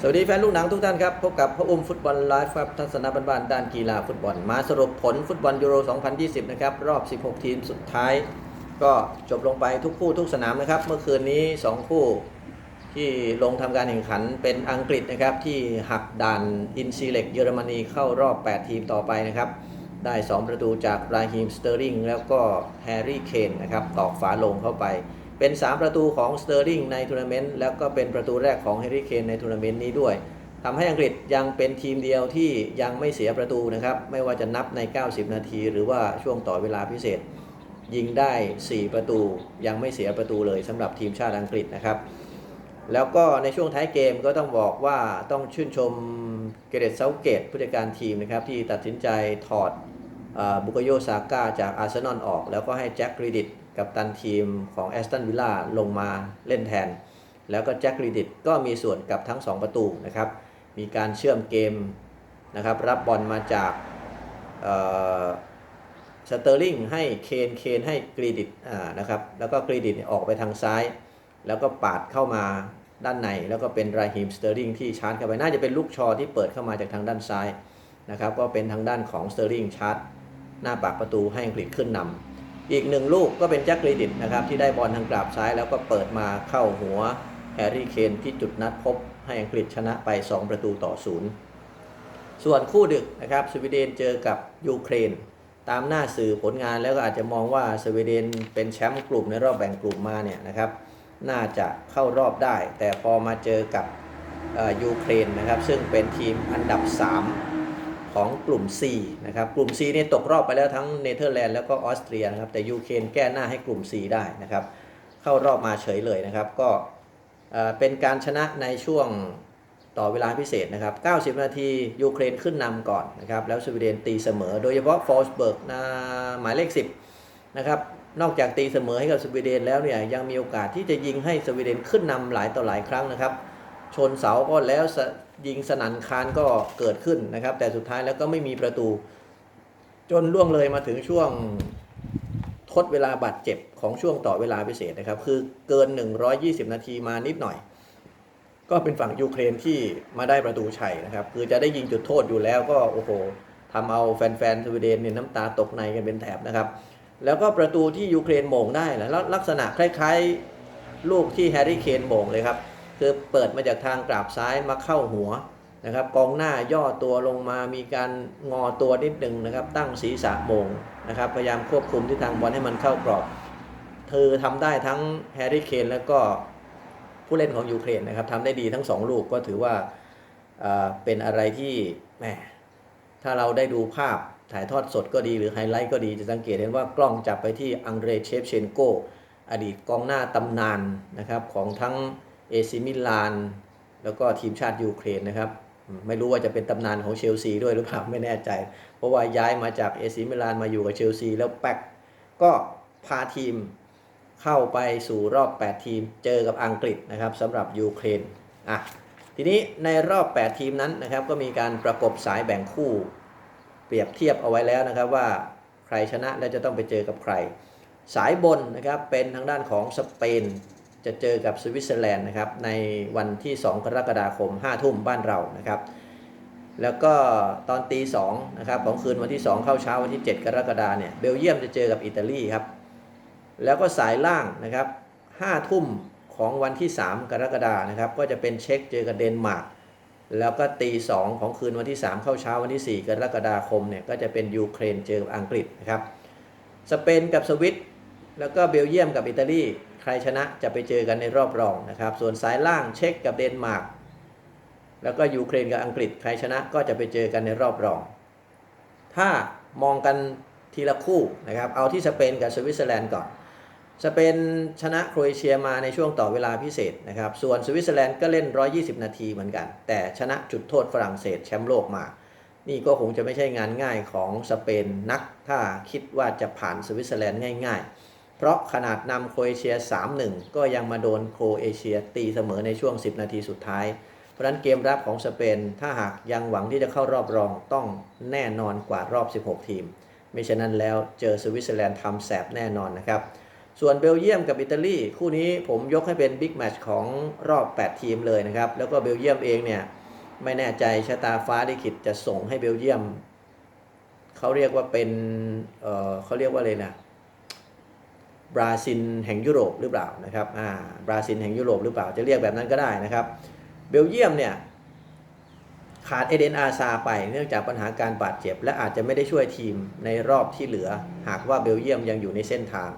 สวัสดีแฟนลูกหนังทุกท่านครับ พบกับพระอุ้มฟุตบอลไลฟ์ครับทัศนบ้านๆด้านกีฬาฟุตบอล มาสรุปผลฟุตบอลยูโร 2020 นะครับ รอบ 16 ทีมสุดท้าย ก็จบลงไปทุกคู่ทุกสนามนะครับ เมื่อคืนนี้ 2 คู่ที่ลงทำการแข่งขันเป็นอังกฤษนะครับ ที่หักด่านอินซีเล็กเยอรมนีเข้ารอบ 8 ทีมต่อไปนะครับ ได้ 2 ประตูจากราฮิมสเตอร์ลิงแล้วก็แฮร์รี่เคนนะครับตอกฝาลงเข้าไป เป็น 3 ประตูของสเตอร์ลิงในทัวร์นาเมนต์แล้วก็เป็นประตูแรกของแฮร์รี่เคนในทัวร์นาเมนต์นี้ด้วยทำให้อังกฤษยังเป็นทีมเดียวที่ยังไม่เสียประตูนะครับ ไม่ว่าจะนับใน 90 นาที หรือว่าช่วงต่อเวลาพิเศษ ยิงได้ 4 ประตูยังไม่เสียประตูเลยสำหรับทีมชาติอังกฤษนะครับ แล้วก็ในช่วงท้ายเกมก็ต้องบอกว่าต้องชื่นชมเกเรตเซาเกตผู้จัดการทีมนะครับที่ตัดสินใจถอด บุกโยซาก้าจากอาร์เซนอลออก แล้วก็ให้แจ็คกรีดิตกับตันทีมของแอสตันวิลล่าลงมาเล่นแทน แล้วก็แจ็คกรีดิตก็มีส่วนกับทั้ง 2 ประตูนะครับ มีการเชื่อมเกมนะครับรับบอลมาจากสเตอร์ลิงให้เคนเคนให้กรีดิตนะครับแล้วก็กรีดิตออกไปทางซ้าย แล้วก็ปาดเข้ามาด้านใน แล้วก็เป็นราฮิมสเตอร์ลิงที่ชาร์จเข้าไปน่าจะเป็นลูกชอที่เปิดเข้ามาจากทางด้านซ้ายนะครับก็เป็นทางด้านของสเตอร์ลิงชาร์จ หน้าปากประตูให้อังกฤษขึ้นนำอีกหนึ่งลูกก็เป็นแจ็คกรีดิตนะครับที่ได้บอลทางกราบซ้ายแล้วก็เปิดมาเข้าหัวแฮร์รี่เคนที่จุดนัดพบให้อังกฤษชนะไป 2 ประตูต่อศูนย์ส่วนคู่ดึกนะครับสวีเดนเจอกับยูเครน ตามหน้าสื่อผลงานแล้วก็อาจจะมองว่าสวีเดนเป็นแชมป์กลุ่มในรอบแบ่งกลุ่มมาเนี่ยนะครับน่าจะเข้ารอบได้ แต่พอมาเจอกับยูเครนนะครับซึ่งเป็นทีมอันดับ 3 ของกลุ่ม C นะครับกลุ่ม C นี่ตกรอบไปแล้วทั้งเนเธอร์แลนด์แล้วก็ออสเตรียนะครับแต่ยูเครนแก้หน้าให้กลุ่ม C ได้นะครับเข้ารอบมาเฉยเลยนะครับ ก็เป็นการชนะในช่วงต่อเวลาพิเศษนะครับ 90 นาทียูเครนขึ้นนำก่อนนะครับ แล้วสวีเดนตีเสมอ โดยเฉพาะฟอร์สเบิร์กนะหมายเลข 10 นะครับ นอกจากตีเสมอให้กับสวีเดนแล้วเนี่ย ยังมีโอกาสที่จะยิงให้สวีเดนขึ้นนำหลายต่อหลายครั้งนะครับ ชนเสาก็แล้วยิงสนันคานก็เกิดขึ้นนะครับ แต่สุดท้ายแล้วก็ไม่มีประตู จนล่วงเลยมาถึงช่วงทดเวลาบาดเจ็บของช่วงต่อเวลาพิเศษนะครับ คือเกิน 120 นาทีมานิดหน่อย ก็เป็นฝั่งยูเครนที่มาได้ประตูชัยนะครับ คือจะได้ยิงจุดโทษอยู่แล้วก็โอ้โหทำเอาแฟนๆสวีเดนเนี่ยน้ำตาตกในกันเป็นแถบนะครับ แล้วก็ประตูที่ยูเครนโมงได้แล้วลักษณะคล้ายๆ ลูกที่แฮร์รี่เคนโมงเลยครับ คือเปิดมาจากทางกราบซ้ายมาเข้าหัวนะครับกองหน้าย่อตัวลงมามีการงอตัวนิดหนึ่งนะครับ ตั้งศีรษะโมงนะครับพยายามควบคุมที่ทางบอลให้มันเข้ากรอบ เธอทำได้ทั้งแฮร์รี่เคนแล้วก็ผู้เล่นของยูเครนนะครับทำได้ดีทั้งสองลูกก็ถือว่าเป็นอะไรที่แหมถ้าเราได้ดูภาพถ่ายทอดสดก็ดีหรือไฮไลท์ก็ดีจะสังเกตเห็นว่ากล้องจับไปที่อังเดรเชฟเชนโกอดีตกองหน้าตำนานนะครับของทั้ง เอซิมิลาน แล้วก็ทีมชาติยูเครนนะครับ ไม่รู้ว่าจะเป็นตำนานของเชลซีด้วยหรือเปล่าไม่แน่ใจ เพราะว่าย้ายมาจากเอซิมิลานมาอยู่กับเชลซีแล้วแป๊กก็พาทีมเข้าไปสู่รอบ 8 ทีมเจอกับอังกฤษนะครับสำหรับยูเครนอะทีนี้ในรอบ 8 ทีมนั้นนะครับก็มีการประกบสายแบ่งคู่ เปรียบเทียบเอาไว้แล้วนะครับว่าใครชนะและจะต้องไปเจอกับใคร สายบนนะครับเป็นทางด้านของสเปน จะเจอกับสวิตเซอร์แลนด์นะครับในวันที่ 2 กรกฎาคม 5 ทุ่มบ้านเรานะครับ แล้วก็ตอนตี2นะครับของคืนวันที่ 2 เข้าเช้าวันที่ 7 กรกฎาเนี่ยเบลเยียมจะเจอกับอิตาลีครับ แล้วก็สายล่างนะครับ5ทุ่มของวันที่ 3 กรกฎานะครับ ก็จะเป็นเช็กเจอกับเดนมาร์กแล้วก็ตีสองของคืนวันที่ 3 เข้าเช้าวันที่ 4 กรกฎาคมเนี่ยก็จะเป็นยูเครนเจอกับอังกฤษนะครับสเปนกับสวิต แล้วก็เบลเยียมกับอิตาลีใครชนะจะไปเจอกันในรอบรองนะครับ ส่วนสายล่างเช็กกับเดนมาร์กแล้วก็ยูเครนกับอังกฤษใครชนะก็จะไปเจอกันในรอบรอง ถ้ามองกันทีละคู่นะครับ เอาที่สเปนกับสวิตเซอร์แลนด์ก่อน สเปนชนะโครเอเชียมาในช่วงต่อเวลาพิเศษนะครับ ส่วนสวิตเซอร์แลนด์ก็เล่น 120 นาทีเหมือนกัน แต่ชนะจุดโทษฝรั่งเศสแชมป์โลกมา นี่ก็คงจะไม่ใช่งานง่ายของสเปนนัก ถ้าคิดว่าจะผ่านสวิตเซอร์แลนด์ง่าย ๆ เพราะขนาดนำโครเอเชีย 3-1 ก็ยังมาโดนโครเอเชียตีเสมอในช่วง 10 นาทีสุดท้าย เพราะนั้นเกมรับของสเปน ถ้าหากยังหวังที่จะเข้ารอบรองต้องแน่นอนกว่ารอบ 16 ทีม ไม่ฉะนั้นแล้วเจอสวิตเซอร์แลนด์ทำแสบแน่นอนนะครับ ส่วนเบลเยียมกับอิตาลีคู่นี้ผมยกให้เป็นบิ๊กแมตช์ของรอบ 8 ทีมเลยนะครับ แล้วก็เบลเยียมเองเนี่ยไม่แน่ใจชะตาฟ้าลิขิตจะส่งให้เบลเยียมเขาเรียกว่าเป็นเเขาเรียกว่าเลยนะ บราซิลแห่งยุโรปหรือเปล่านะครับอ่าบราซิลแห่งยุโรปหรือเปล่าจะเรียกแบบนั้นก็ได้นะครับ เบลเยียมเนี่ยขาดเอเดนอาซาไปเนื่องจากปัญหาการบาดเจ็บ และอาจจะไม่ได้ช่วยทีมในรอบที่เหลือ หากว่าเบลเยียมยังอยู่ในเส้นทาง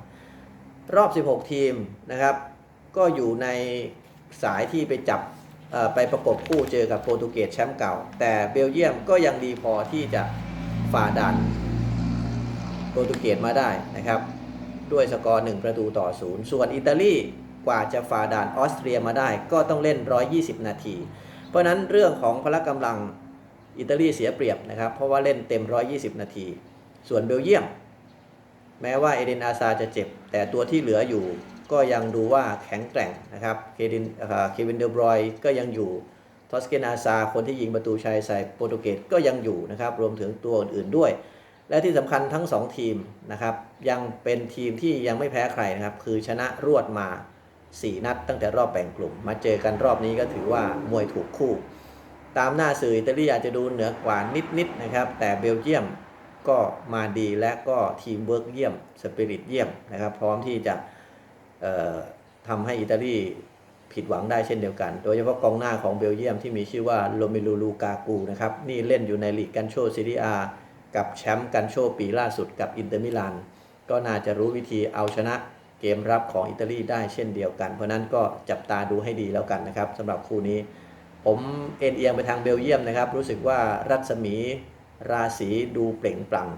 รอบ 16 ทีมนะครับ ก็อยู่ในสายที่ไปจับไปประกบคู่เจอกับโปรตุเกสแชมป์เก่า แต่เบลเยียมก็ยังดีพอที่จะฝ่าด่านโปรตุเกสมาได้นะครับ ด้วยสกอร์ 1 ประตูต่อศูนย์ส่วนอิตาลีกว่าจะฝ่าด่านออสเตรียมาได้ ก็ต้องเล่น 120 นาที เพราะนั้นเรื่องของพละกำลังอิตาลีเสียเปรียบนะครับ เพราะว่าเล่นเต็ม 120 นาที ส่วนเบลเยียม แม้ว่าเอเดนอาซาจะเจ็บ แต่ตัวที่เหลืออยู่ก็ยังดูว่าแข็งแกร่งนะครับ เคดินเอ่อเควินเดอบรอยก็ยังอยู่ทอสเกนอาซาคนที่ยิงประตูชัยใส่โปรตุเกสก็ยังอยู่นะครับ รวมถึงตัวอื่นๆด้วย และที่สำคัญทั้ง 2 ทีมนะครับยังเป็นทีมที่ยังไม่แพ้ใครนะครับคือชนะรวดมา 4 นัดตั้งแต่รอบแบ่งกลุ่ม มาเจอกันรอบนี้ก็ถือว่ามวยถูกคู่ ตามหน้าสื่ออิตาลีอาจจะดูเหนือกว่านิดๆนะครับแต่เบลเยียมก็มาดีและก็ทีมเวิร์กเยี่ยมสปิริตเยี่ยมนะครับพร้อมที่จะทำให้อิตาลีผิดหวังได้เช่นเดียวกัน โดยเฉพาะกองหน้าของเบลเยียมที่มีชื่อว่าโรเมลูลูกากูนะครับนี่เล่นอยู่ในลีกกันโชซีรีอา กับแชมป์กันโชปีล่าสุดกับอินเตอร์มิลานก็น่าจะรู้วิธีเอาชนะเกมรับของอิตาลีได้เช่นเดียวกัน เพราะนั้นก็จับตาดูให้ดีแล้วกันนะครับสำหรับคู่นี้ ผมเอ็นเอียงไปทางเบลเยียมนะครับ รู้สึกว่ารัศมีราศีดูเปล่งปลั่ง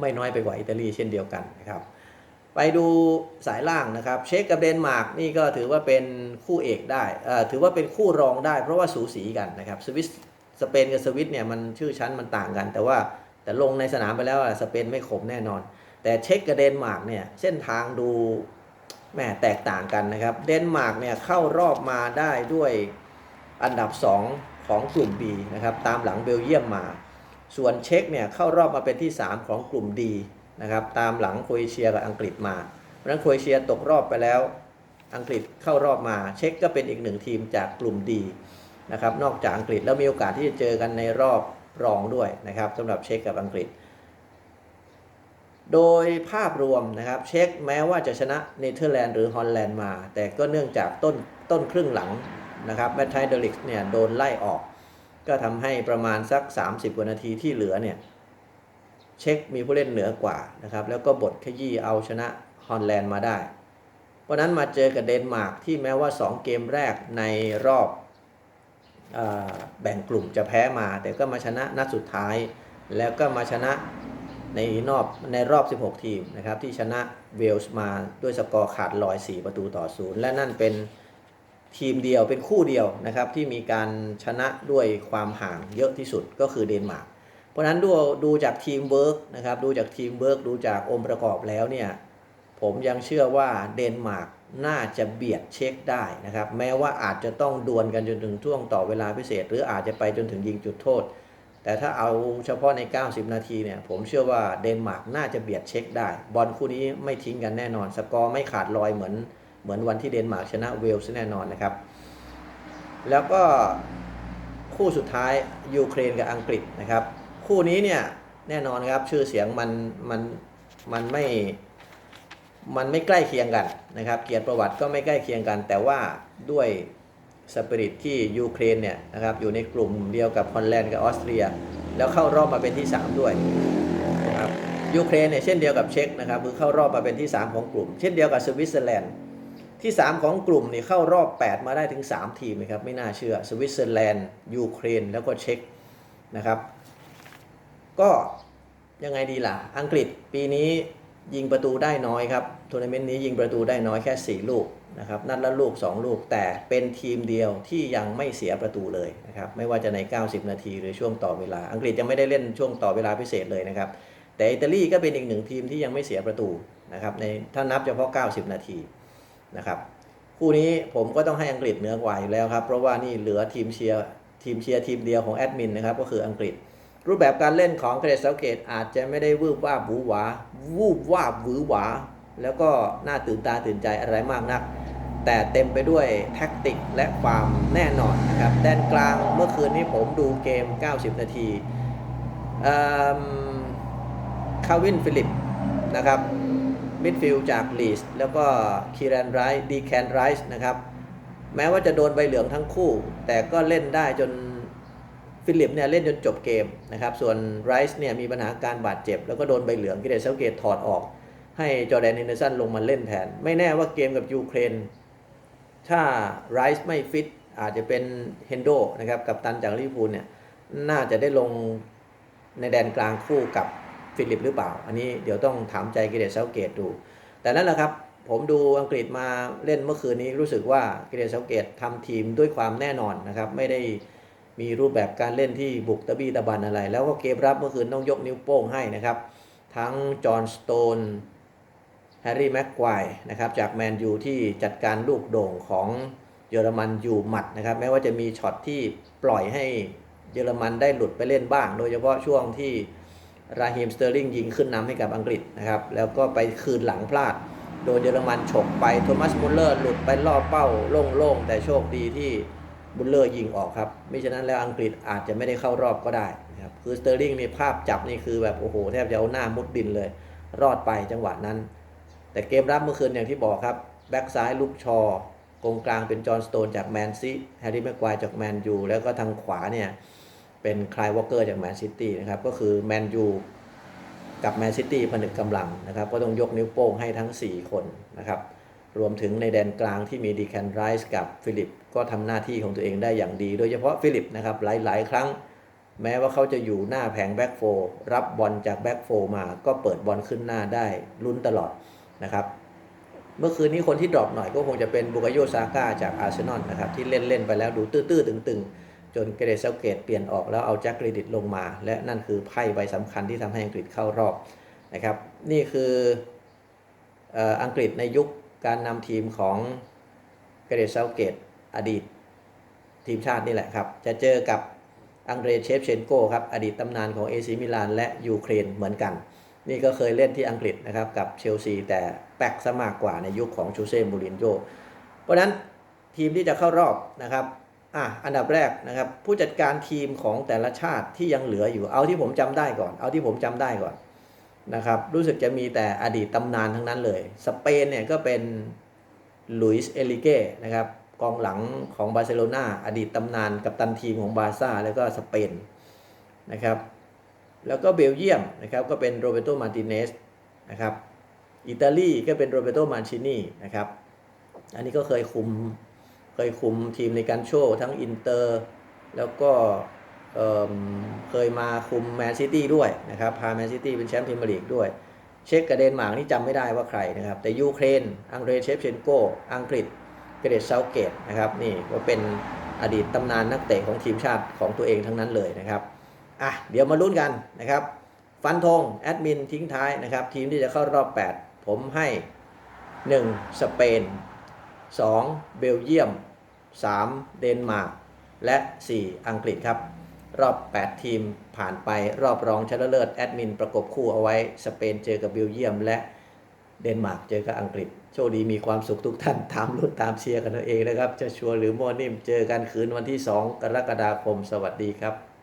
ไม่น้อยไปกว่าอิตาลีเช่นเดียวกันนะครับ ไปดูสายล่างนะครับ เช็กกับเดนมาร์กนี่ก็ถือว่าเป็นคู่เอกได้ถือว่าเป็นคู่รองได้เพราะว่าสูสีกันนะครับสวิสสเปนกับสวิตเนี่ยมันชื่อชั้นมันต่างกัน แต่ว่า แต่ลงในสนามไปแล้วอะสเปนไม่ขมแน่นอน แต่เช็กกับเดนมาร์กเนี่ยเส้นทางดูแหมแตกต่างกันนะครับ เดนมาร์กเนี่ยเข้ารอบมาได้ด้วยอันดับ 2 ของกลุ่ม B นะครับตามหลังเบลเยียมมา ส่วนเช็กเนี่ยเข้ารอบมาเป็นที่ 3 ของกลุ่ม D นะครับตามหลังโครเอเชียกับอังกฤษมาเพราะฉะนั้นโครเอเชียตกรอบไปแล้ว อังกฤษเข้ารอบมาเช็กก็เป็นอีกหนึ่งทีมจากกลุ่ม D นะครับนอกจากอังกฤษแล้วมีโอกาสที่จะเจอกันในรอบ รองด้วยนะครับสำหรับเช็กกับอังกฤษ โดยภาพรวมนะครับเช็กแม้ว่าจะชนะเนเธอร์แลนด์หรือฮอลแลนด์มา แต่ก็เนื่องจากต้นต้นครึ่งหลังนะครับแมทไทเดลิกเนี่ยโดนไล่ออก ก็ทำให้ประมาณสัก 30กว่านาทีที่เหลือเนี่ยเช็คมีผู้เล่นเหนือกว่านะครับแล้วก็บทขยี้เอาชนะฮอลแลนด์มาได้เพราะนั้นมาเจอกับเดนมาร์กที่แม้ว่า 2 เกมแรกในรอบ แบ่งกลุ่มจะแพ้มา แต่ก็มาชนะนัดสุดท้าย แล้วก็มาชนะในนอบในรอบ 16 ทีมนะครับที่ชนะเวลส์มาด้วยสกอร์ขาดลอย 4 ประตูต่อศูนย์และนั่นเป็นทีมเดียวเป็นคู่เดียวนะครับที่มีการชนะด้วยความห่างเยอะที่สุดก็คือเดนมาร์กเพราะนั้นดูดูจากทีมเวิร์กนะครับดูจากทีมเวิร์กดูจากองค์ประกอบแล้วเนี่ยผมยังเชื่อว่าเดนมาร์ก น่าจะเบียดเช็คได้นะครับ แม้ว่าอาจจะต้องดวลกันจนถึงช่วงต่อเวลาพิเศษ หรืออาจจะไปจนถึงยิงจุดโทษ แต่ถ้าเอาเฉพาะใน 90 นาทีเนี่ยผมเชื่อว่าเดนมาร์กน่าจะเบียดเช็คได้ บอลคู่นี้ไม่ทิ้งกันแน่นอน สกอร์ไม่ขาดลอยเหมือน เหมือนวันที่เดนมาร์กชนะเวลส์แน่นอนนะครับ แล้วก็คู่สุดท้ายยูเครนกับอังกฤษนะครับ คู่นี้เนี่ยแน่นอนครับชื่อเสียงมันมันมันไม่ มันไม่ใกล้เคียงกันนะครับ เกียรติประวัติก็ไม่ใกล้เคียงกัน แต่ว่าด้วยสปิริตที่ยูเครนเนี่ยนะครับอยู่ในกลุ่มเดียวกับฮอลแลนด์กับออสเตรีย แล้วเข้ารอบมาเป็นที่ 3 ด้วยนะครับยูเครนเนี่ยเช่นเดียวกับเช็กนะครับคือเข้ารอบมาเป็นที่ 3 ของกลุ่ม เช่นเดียวกับสวิตเซอร์แลนด์ที่ 3 ของกลุ่มนี่เข้ารอบ 8 มาได้ถึง 3 ทีมนะครับไม่น่าเชื่อสวิตเซอร์แลนด์ยูเครนแล้วก็เช็กนะครับ ก็ยังไงดีล่ะ อังกฤษปีนี้ ยิงประตูได้น้อยครับทัวร์นาเมนต์นี้ยิงประตูได้น้อยแค่ 4 ลูกนะครับนัดละลูก 2 ลูกแต่เป็นทีมเดียวที่ยังไม่เสียประตูเลยนะครับไม่ว่าจะใน 90 นาทีหรือช่วงต่อเวลา อังกฤษยังไม่ได้เล่นช่วงต่อเวลาพิเศษเลยนะครับ แต่อิตาลีก็เป็นอีกหนึ่งทีมที่ยังไม่เสียประตูนะครับในถ้านับเฉพาะ 90 นาทีนะครับคู่นี้ผมก็ต้องให้อังกฤษเหนือกว่าอยู่แล้วครับเพราะว่านี่เหลือทีมเชียร์ทีมเชียร์ทีมเดียวของแอดมินนะครับก็คืออังกฤษ รูปแบบการเล่นของเกรซเซาเกตอาจจะไม่ได้วืบว่าบหวือหวา วูบว่าบหวือหวา แล้วก็น่าตื่นตาตื่นใจอะไรมากนัก แต่เต็มไปด้วยแท็กติกและความแน่นอนนะครับแดนกลางเมื่อคืนนี้ผมดูเกม 90 นาทีคาวินฟิลิปนะครับมิดฟิลด์จากลีสแล้วก็คีแรนไรส์ดีแคนไรส์นะครับ แม้ว่าจะโดนใบเหลืองทั้งคู่ แต่ก็เล่นได้จน ฟิลิปเนี่ยเล่นจนจบเกมนะครับ ส่วนไรส์เนี่ยมีปัญหาการบาดเจ็บ แล้วก็โดนใบเหลืองกิเดชเซาเกตถอดออก ให้จอแดนเฮนเดอร์สันลงมาเล่นแทน ไม่แน่ว่าเกมกับยูเครน ถ้าไรส์ไม่ฟิตอาจจะเป็นเฮนโดนะครับกับตันจากลิเวอร์พูลเนี่ยน่าจะได้ลงในแดนกลางคู่กับฟิลิปหรือเปล่า อันนี้เดี๋ยวต้องถามใจกิเดชเซาเกตดู แต่นั่นแหละครับผมดูอังกฤษมาเล่นเมื่อคืนนี้รู้สึกว่ากิเดชเซาเกตทำทีมด้วยความแน่นอนนะครับไม่ได้ มีรูปแบบการเล่นที่บุกตะบี้ตะบันอะไร แล้วก็เกมรับเมื่อคืนต้องยกนิ้วโป้งให้นะครับ ทั้งจอห์นสโตนแฮร์รี่แม็กควายนะครับจากแมนยูที่จัดการลูกโด่งของเยอรมันอยู่หมัดนะครับแม้ว่าจะมีช็อตที่ปล่อยให้เยอรมันได้หลุดไปเล่นบ้าง โดยเฉพาะช่วงที่ราฮิมสเตอร์ลิงยิงขึ้นนำให้กับอังกฤษนะครับแล้วก็ไปคืนหลังพลาด โดนเยอรมันฉกไปโทมัสมุลเลอร์หลุดไปล่อเป้าโล่งๆแต่โชคดีที่ มุลเลอร์ยิงออกครับไมิฉะนั้นแล้วอังกฤษอาจจะไม่ได้เข้ารอบก็ได้นะครับคือสเตอร์ลิงนี่ภาพจับนี่คือแบบโอ้โหแทบจะเอาหน้ามุดดินเลย รอดไปจังหวะนั้น แต่เกมรับเมื่อคืนอย่างที่บอกครับแบ็กซ้ายลุกชอกองกลางเป็นจอห์นสโตนจากแมนซีแฮร์รี่แม็กควายจากแมนยูแล้วก็ทางขวาเนี่ยเป็นคลายวอลเกอร์จากแมนซิตี้นะครับก็คือแมนยูกับแมนซิตี้ผนึกกำลังนะครับก็ต้องยกนิ้วโป้งให้ทั้ง 4 คนนะครับ รวมถึงในแดนกลางที่มีดีแคนไรส์กับฟิลิปก็ทำหน้าที่ของตัวเองได้อย่างดี โดยเฉพาะฟิลิปนะครับหลาย ๆ ครั้ง แม้ว่าเขาจะอยู่หน้าแผงแบ็กโฟรับบอลจากแบ็กโฟมาก็เปิดบอลขึ้นหน้าได้ลุ้นตลอดนะครับเมื่อคืนนี้คนที่ดรอปหน่อยก็คงจะเป็นบุกโยซาก้าจากอาร์เซนอลนะครับที่เล่นเล่นไปแล้วดูตื้อๆตึงๆ จนเกเรเซเกตเปลี่ยนออกแล้วเอาแจ็คกรีดิตลงมา และนั่นคือไพ่ใบสำคัญที่ทำให้อังกฤษเข้ารอบนะครับนี่คืออังกฤษในยุค การนำทีมของเกเรเซลเกตอดีตทีมชาตินี่แหละครับ จะเจอกับอังเดรเชฟเชนโกครับ อดีตตำนานของเอซิมิลานและยูเครนเหมือนกัน นี่ก็เคยเล่นที่อังกฤษนะครับกับเชลซีแต่แป๊กซะมากกว่าในยุคของชูเซ่มูรินโญ่เพราะฉะนั้นทีมที่จะเข้ารอบนะครับอะอันดับแรกนะครับ ผู้จัดการทีมของแต่ละชาติที่ยังเหลืออยู่เอาที่ผมจำได้ก่อน เอาที่ผมจำได้ก่อน นะครับรู้สึกจะมีแต่อดีตตำนานทั้งนั้นเลย สเปนเนี่ยก็เป็นลุยส์เอลิเก้นะครับกองหลังของบาร์เซโลนาอดีตตำนานกับตันทีมของบาร์ซ่าแล้วก็สเปนนะครับแล้วก็เบลเยียมนะครับก็เป็นโรเบโตมาร์ติเนสนะครับอิตาลีก็เป็นโรเบโตมาร์ชินีนะครับอันนี้ก็เคยคุมเคยคุมทีมในการโชว์ทั้งอินเตอร์ แล้วก็ เเคยมาคุมแมนซิตี้ด้วยนะครับ พาแมนซิตี้เป็นแชมป์พรีเมียร์ลีกด้วย เช็กกับเดนมาร์กนี่จำไม่ได้ว่าใครนะครับ แต่ยูเครน อังเดรเชฟเชนโก อังกฤษ เกเรตเซาเกตนะครับ นี่ก็เป็นอดีตตำนานนักเตะของทีมชาติของตัวเองทั้งนั้นเลยนะครับ อะ เดี๋ยวมาลุ้นกันนะครับ ฟันธงแอดมินทิ้งท้ายนะครับ ทีมที่จะเข้ารอบ 8 ผมให้ 1. สเปน 2. เบลเยียม 3. เดนมาร์กและ 4. อังกฤษครับ รอบ 8 ทีมผ่านไปรอบรองชนะเลิศแอดมินประกบคู่เอาไว้สเปนเจอกับเบลเยียม และเดนมาร์กเจอกับอังกฤษ โชคดีมีความสุขทุกท่านตามรุ่นตามเชียร์กันเอาเองนะครับ จะชัวร์หรือมั่วนิ่มเจอกันคืนวันที่ 2 กรกฎาคมสวัสดีครับ